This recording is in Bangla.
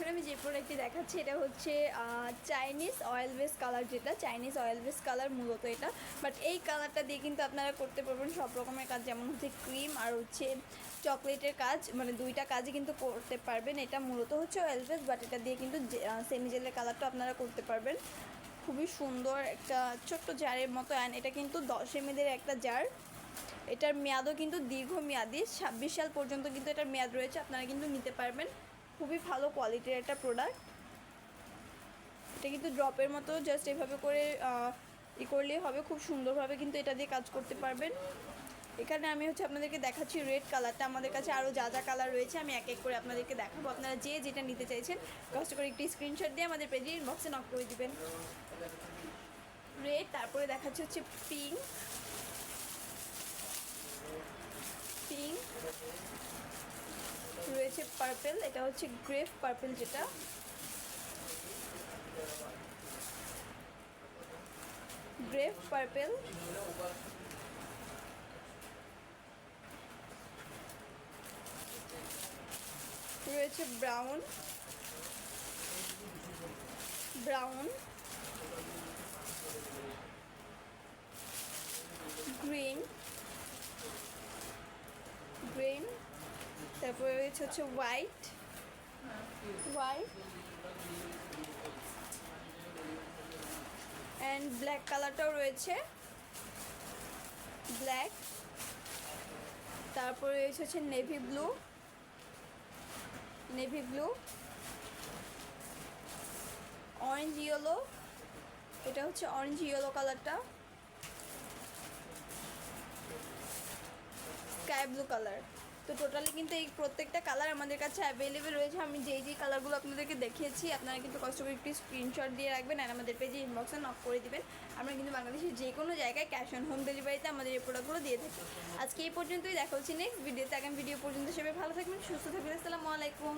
এখন আমি যে প্রোডাক্টটি দেখাচ্ছি, এটা হচ্ছে চাইনিজ অয়েল বেস কালার যেটা। চাইনিজ অয়েল বেস কালার মূলত এটা। বাট এই কালারটা দিয়ে কিন্তু আপনারা করতে পারবেন সব রকমের কাজ, যেমন হচ্ছে ক্রিম আর হচ্ছে চকলেটের কাজ। মানে দুইটা কাজই কিন্তু করতে পারবেন। এটা মূলত হচ্ছে অয়েল বেস বাট এটা দিয়ে কিন্তু সেমি জেলের কালারটা আপনারা করতে পারবেন। খুবই সুন্দর একটা ছোট্ট জারের মতো অ্যান্ড এটা কিন্তু দশ এমএদের একটা জার এটার মেয়াদও কিন্তু দীর্ঘমেয়াদী। ছাব্বিশ সাল পর্যন্ত কিন্তু এটার মেয়াদ রয়েছে, আপনারা কিন্তু নিতে পারবেন। খুবই ভালো কোয়ালিটির একটা প্রোডাক্ট এটা কিন্তু ড্রপের মতো জাস্ট এভাবে করে ই করলেই হবে। খুব সুন্দরভাবে কিন্তু এটা দিয়ে কাজ করতে পারবেন। এখানে আমি হচ্ছে আপনাদেরকে দেখাচ্ছি রেড কালারটা আমাদের কাছে আরও যা যা কালার রয়েছে, আমি এক এক করে আপনাদেরকে দেখাবো। আপনারা যে যেটা নিতে চাইছেন কষ্ট করে একটি স্ক্রিনশট দিয়ে আমাদের পেজে ইনবক্সে নক করে দেবেন। রেড তারপরে দেখাচ্ছে হচ্ছে পিঙ্ক পিঙ্ক রয়েছে পার্পেল এটা হচ্ছে গ্রেপ পার্পেল যেটা। গ্রেপ পার্পেল রয়েছে ব্রাউন ব্রাউন তারপরে রয়েছে হচ্ছে হোয়াইট হোয়াইট অ্যান্ড ব্ল্যাক কালারটাও রয়েছে। ব্ল্যাক তারপরে রয়েছে হচ্ছে navy blue navy blue orange yellow এটা হচ্ছে অরেঞ্জ ইয়েলো কালারটা স্কাই ব্লু কালার তো টোটালি কিন্তু এই প্রত্যেকটা কালার আমাদের কাছে অ্যাভেলেবেল রয়েছে। আমি যেই যেই কালারগুলো আপনাদেরকে দেখিয়েছি, আপনারা কিন্তু কষ্ট করে একটু স্ক্রিনশট দিয়ে রাখবেন আর আমাদের পেজে ইনবক্সে নক করে দেবেন। আমরা কিন্তু বাংলাদেশের যে কোনো জায়গায় ক্যাশ অন হোম ডেলিভারিতে আমাদের এই প্রোডাক্টগুলো দিয়ে থাকি। আজকে এই পর্যন্তই, দেখা হচ্ছে নেক্সট ভিডিওতে আগামী ভিডিও পর্যন্ত সবাই ভালো থাকবেন, সুস্থ থাকবেন। আসসালামু আলাইকুম।